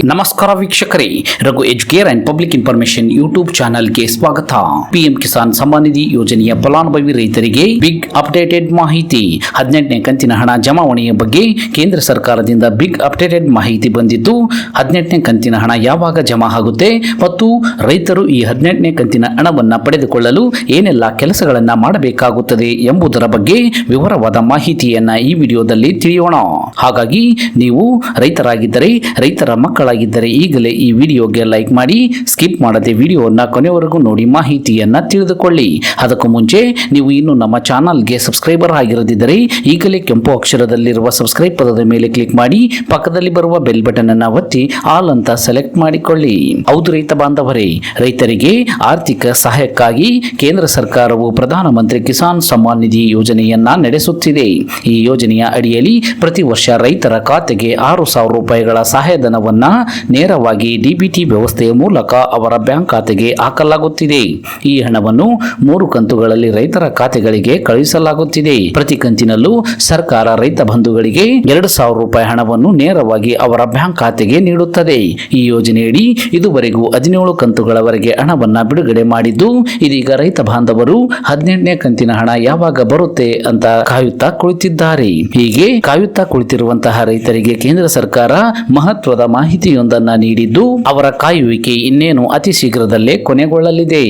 ನಮಸ್ಕಾರ ವೀಕ್ಷಕರೇ, Raghu educare and public information YouTube ಚಾನೆಲ್ಗೆ ಸ್ವಾಗತ. ಪಿಎಂ ಕಿಸಾನ್ ಸಮ್ಮಾನ್ ನಿಧಿ ಯೋಜನೆಯ ಫಲಾನುಭವಿ ರೈತರಿಗೆ ಬಿಗ್ ಅಪ್ಡೇಟೆಡ್ ಮಾಹಿತಿ. ಹದಿನೆಂಟನೇ ಕಂತಿನ ಹಣ ಜಮಾವಣೆಯ ಬಗ್ಗೆ ಕೇಂದ್ರ ಸರ್ಕಾರದಿಂದ ಬಿಗ್ ಅಪ್ಡೇಟೆಡ್ ಮಾಹಿತಿ ಬಂದಿದ್ದು, ಹದಿನೆಂಟನೇ ಕಂತಿನ ಹಣ ಯಾವಾಗ ಜಮಾ ಆಗುತ್ತೆ ಮತ್ತು ರೈತರು ಈ ಹದಿನೆಂಟನೇ ಕಂತಿನ ಹಣವನ್ನು ಪಡೆದುಕೊಳ್ಳಲು ಏನೆಲ್ಲ ಕೆಲಸಗಳನ್ನು ಮಾಡಬೇಕಾಗುತ್ತದೆ ಎಂಬುದರ ಬಗ್ಗೆ ವಿವರವಾದ ಮಾಹಿತಿಯನ್ನು ಈ ವಿಡಿಯೋದಲ್ಲಿ ತಿಳಿಯೋಣ. ಹಾಗಾಗಿ, ನೀವು ರೈತರಾಗಿದ್ದರೆ ರೈತರ ಮಕ್ಕಳಾಗಿದ್ದರೆ ಈಗಲೇ ಈ ವಿಡಿಯೋಗೆ ಲೈಕ್ ಮಾಡಿ, ಸ್ಕಿಪ್ ಮಾಡದೆ ವಿಡಿಯೋನ ಕೊನೆವರೆಗೂ ನೋಡಿ ಮಾಹಿತಿಯನ್ನ ತಿಳಿದುಕೊಳ್ಳಿ. ಅದಕ್ಕೂ ಮುಂಚೆ ನೀವು ಇನ್ನು ನಮ್ಮ ಚಾನಲ್ಗೆ ಸಬ್ಸ್ಕ್ರೈಬರ್ ಆಗಿರದಿದ್ದರೆ ಈಗಲೇ ಕೆಂಪು ಅಕ್ಷರದಲ್ಲಿರುವ ಸಬ್ಸ್ಕ್ರೈಬ್ ಪದದ ಮೇಲೆ ಕ್ಲಿಕ್ ಮಾಡಿ, ಪಕ್ಕದಲ್ಲಿ ಬರುವ ಬೆಲ್ ಬಟನ್ ಅನ್ನು ಒತ್ತಿ ಆಲ್ ಅಂತ ಸೆಲೆಕ್ಟ್ ಮಾಡಿಕೊಳ್ಳಿ. ಹೌದು ರೈತ ಬಾಂಧವರೇ, ರೈತರಿಗೆ ಆರ್ಥಿಕ ಸಹಾಯಕ್ಕಾಗಿ ಕೇಂದ್ರ ಸರ್ಕಾರವು ಪ್ರಧಾನಮಂತ್ರಿ ಕಿಸಾನ್ ಸಮ್ಮಾನ್ ನಿಧಿ ಯೋಜನೆಯನ್ನ ನಡೆಸುತ್ತಿದೆ. ಈ ಯೋಜನೆಯ ಅಡಿಯಲ್ಲಿ ಪ್ರತಿ ವರ್ಷ ರೈತರ ಖಾತೆಗೆ ಆರು ಸಾವಿರ ರೂಪಾಯಿಗಳ ಸಹಾಯಧನವನ್ನ ನೇರವಾಗಿ ಡಿಬಿಟಿ ವ್ಯವಸ್ಥೆಯ ಮೂಲಕ ಅವರ ಬ್ಯಾಂಕ್ ಖಾತೆಗೆ ಹಾಕಲಾಗುತ್ತಿದೆ. ಈ ಹಣವನ್ನು ಮೂರು ಕಂತುಗಳಲ್ಲಿ ರೈತರ ಖಾತೆಗಳಿಗೆ ಕಳುಹಿಸಲಾಗುತ್ತಿದೆ. ಪ್ರತಿ ಕಂತಿನಲ್ಲೂ ಸರ್ಕಾರ ರೈತ ಬಂಧುಗಳಿಗೆ ಎರಡು ಸಾವಿರ ರೂಪಾಯಿ ಹಣವನ್ನು ನೇರವಾಗಿ ಅವರ ಬ್ಯಾಂಕ್ ಖಾತೆಗೆ ನೀಡುತ್ತದೆ. ಈ ಯೋಜನೆಯಡಿ ಇದುವರೆಗೂ ಹದಿನೇಳು ಕಂತುಗಳವರೆಗೆ ಹಣವನ್ನು ಬಿಡುಗಡೆ ಮಾಡಿದ್ದು, ಇದೀಗ ರೈತ ಬಾಂಧವರು ಹದಿನೆಂಟನೇ ಕಂತಿನ ಹಣ ಯಾವಾಗ ಬರುತ್ತೆ ಅಂತ ಕಾಯುತ್ತಾ ಕುಳಿತಿದ್ದಾರೆ. ಹೀಗೆ ಕಾಯುತ್ತಾ ಕುಳಿತಿರುವಂತಹ ರೈತರಿಗೆ ಕೇಂದ್ರ ಸರ್ಕಾರ ಮಹತ್ವದ ಮಾಹಿತಿಯೊಂದನ್ನ ನೀಡಿದ್ದು ಅವರ ಕಾಯುವಿಕೆ ಇನ್ನೇನು ಅತಿ ಶೀಘ್ರದಲ್ಲೇ ಕೊನೆಗೊಳ್ಳಲಿದೆ.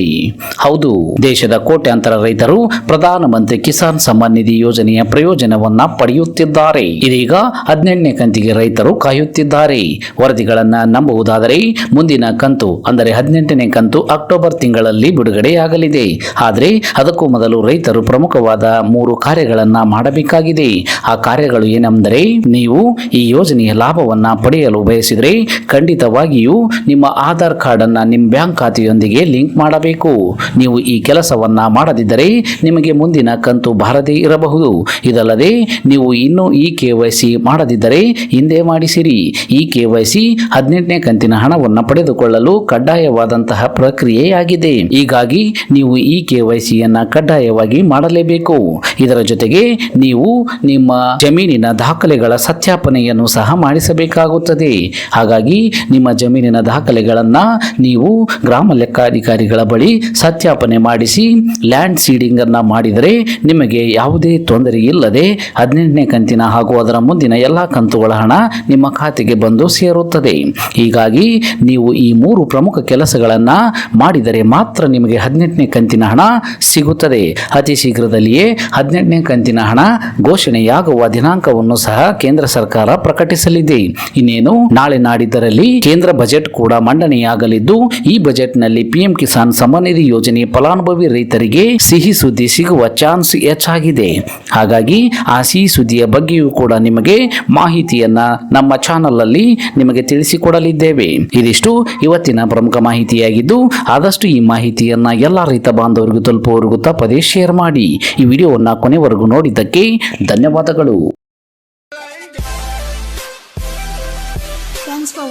ಹೌದು, ದೇಶದ ಕೋಟ್ಯಾಂತರ ರೈತರು ಪ್ರಧಾನಮಂತ್ರಿ ಕಿಸಾನ್ ಸಮ್ಮಾನ್ ನಿಧಿ ಯೋಜನೆಯ ಪ್ರಯೋಜನವನ್ನ ಪಡೆಯುತ್ತಿದ್ದಾರೆ. ಇದೀಗ ಹದಿನೆಂಟನೇ ಕಂತಿಗೆ ರೈತರು ಕಾಯುತ್ತಿದ್ದಾರೆ. ವರದಿಗಳನ್ನ ನಂಬುವುದಾದರೆ ಮುಂದಿನ ಕಂತು ಅಂದರೆ ಹದಿನೆಂಟನೇ ಕಂತು ಅಕ್ಟೋಬರ್ ತಿಂಗಳಲ್ಲಿ ಬಿಡುಗಡೆಯಾಗಲಿದೆ. ಆದರೆ ಅದಕ್ಕೂ ಮೊದಲು ರೈತರು ಪ್ರಮುಖವಾದ ಮೂರು ಕಾರ್ಯಗಳನ್ನು ಮಾಡಬೇಕಾಗಿದೆ. ಆ ಕಾರ್ಯಗಳು ಏನೆಂದರೆ, ನೀವು ಈ ಯೋಜನೆಯ ಲಾಭವನ್ನ ಪಡೆಯಲು ಬಯಸಿದರೆ ಖಂಡಿತವಾಗಿಯೂ ನಿಮ್ಮ ಆಧಾರ್ ಕಾರ್ಡ್ ಅನ್ನ ನಿಮ್ಮ ಬ್ಯಾಂಕ್ ಖಾತೆಯೊಂದಿಗೆ ಲಿಂಕ್ ಮಾಡಬೇಕು. ನೀವು ಈ ಕೆಲಸವನ್ನ ಮಾಡದಿದ್ದರೆ ನಿಮಗೆ ಮುಂದಿನ ಕಂತು ಬಾರದೇ ಇರಬಹುದು. ಇದಲ್ಲದೆ ನೀವು ಇನ್ನೂ ಈ ಕೆ ಮಾಡದಿದ್ದರೆ ಹಿಂದೆ ಮಾಡಿಸಿರಿ. ಈ ಕೆ ವೈ ಹದಿನೆಂಟನೇ ಕಂತಿನ ಹಣವನ್ನು ಪಡೆದುಕೊಳ್ಳಲು ಕಡ್ಡಾಯವಾದಂತಹ ಪ್ರಕ್ರಿಯೆಯಾಗಿದೆ. ಹೀಗಾಗಿ ನೀವು ಈ ಕೆ ವೈ ಕಡ್ಡಾಯವಾಗಿ ಮಾಡಲೇಬೇಕು. ಇದರ ಜೊತೆಗೆ ನೀವು ನಿಮ್ಮ ಜಮೀನಿನ ದಾಖಲೆಗಳ ಸತ್ಯಾಪನೆಯನ್ನು ಸಹ ಮಾಡಿಸಬೇಕಾಗುತ್ತದೆ. ಹಾಗಾಗಿ ನಿಮ್ಮ ಜಮೀನಿನ ದಾಖಲೆಗಳನ್ನು ನೀವು ಗ್ರಾಮ ಲೆಕ್ಕಾಧಿಕಾರಿಗಳ ಬಳಿ ಸತ್ಯಾಪನೆ ಮಾಡಿಸಿ ಲ್ಯಾಂಡ್ ಸೀಡಿಂಗ್ ಅನ್ನ ಮಾಡಿದರೆ ನಿಮಗೆ ಯಾವುದೇ ತೊಂದರೆ ಇಲ್ಲದೆ ಹದಿನೆಂಟನೇ ಕಂತಿನ ಹಾಗೂ ಅದರ ಮುಂದಿನ ಎಲ್ಲ ಕಂತುಗಳ ಹಣ ನಿಮ್ಮ ಖಾತೆಗೆ ಬಂದು ಸೇರುತ್ತದೆ. ಹೀಗಾಗಿ ನೀವು ಈ ಮೂರು ಪ್ರಮುಖ ಕೆಲಸಗಳನ್ನು ಮಾಡಿದರೆ ಮಾತ್ರ ನಿಮಗೆ ಹದಿನೆಂಟನೇ ಕಂತಿನ ಹಣ ಸಿಗುತ್ತದೆ. ಅತಿ ಶೀಘ್ರದಲ್ಲಿಯೇ ಹದಿನೆಂಟನೇ ಕಂತಿನ ಹಣ ಘೋಷಣೆಯಾಗುವ ದಿನಾಂಕವನ್ನು ಸಹ ಕೇಂದ್ರ ಸರ್ಕಾರ ಪ್ರಕಟಿಸಲಿದೆ. ಇನ್ನೇನು, ನಾಳೆ ನಾಡಿದ್ದರಲ್ಲಿ ಕೇಂದ್ರ ಬಜೆಟ್ ಕೂಡ ಮಂಡನೆಯಾಗಲಿದ್ದು, ಈ ಬಜೆಟ್ನಲ್ಲಿ ಪಿಎಂ ಕಿಸಾನ್ ಸಮ್ಮಾನ್ ನಿಧಿ ಯೋಜನೆ ಫಲಾನುಭವಿ ರೈತರಿಗೆ ಸಿಹಿ ಸುದ್ದಿ ಸಿಗುವ ಚಾನ್ಸ್ ಹೆಚ್ಚಾಗಿದೆ. ಹಾಗಾಗಿ ಆ ಸಿಹಿ ಸುದ್ದಿಯ ಬಗ್ಗೆಯೂ ಕೂಡ ನಿಮಗೆ ಮಾಹಿತಿಯನ್ನ ನಮ್ಮ ಚಾನಲ್ ಅಲ್ಲಿ ನಿಮಗೆ ತಿಳಿಸಿಕೊಡಲಿದ್ದೇವೆ. ಇದಿಷ್ಟು ಇವತ್ತಿನ ಪ್ರಮುಖ ಮಾಹಿತಿಯಾಗಿದ್ದು, ಆದಷ್ಟು ಈ ಮಾಹಿತಿಯನ್ನ ಎಲ್ಲ ರೈತ ಬಾಂಧವರಿಗೂ ತಲುಪುವವರೆಗೂ ತಪ್ಪದೇ ಶೇರ್ ಮಾಡಿ. ಈ ವಿಡಿಯೋವನ್ನ ಕೊನೆವರೆಗೂ ನೋಡಿದ್ದಕ್ಕೆ ಧನ್ಯವಾದಗಳು.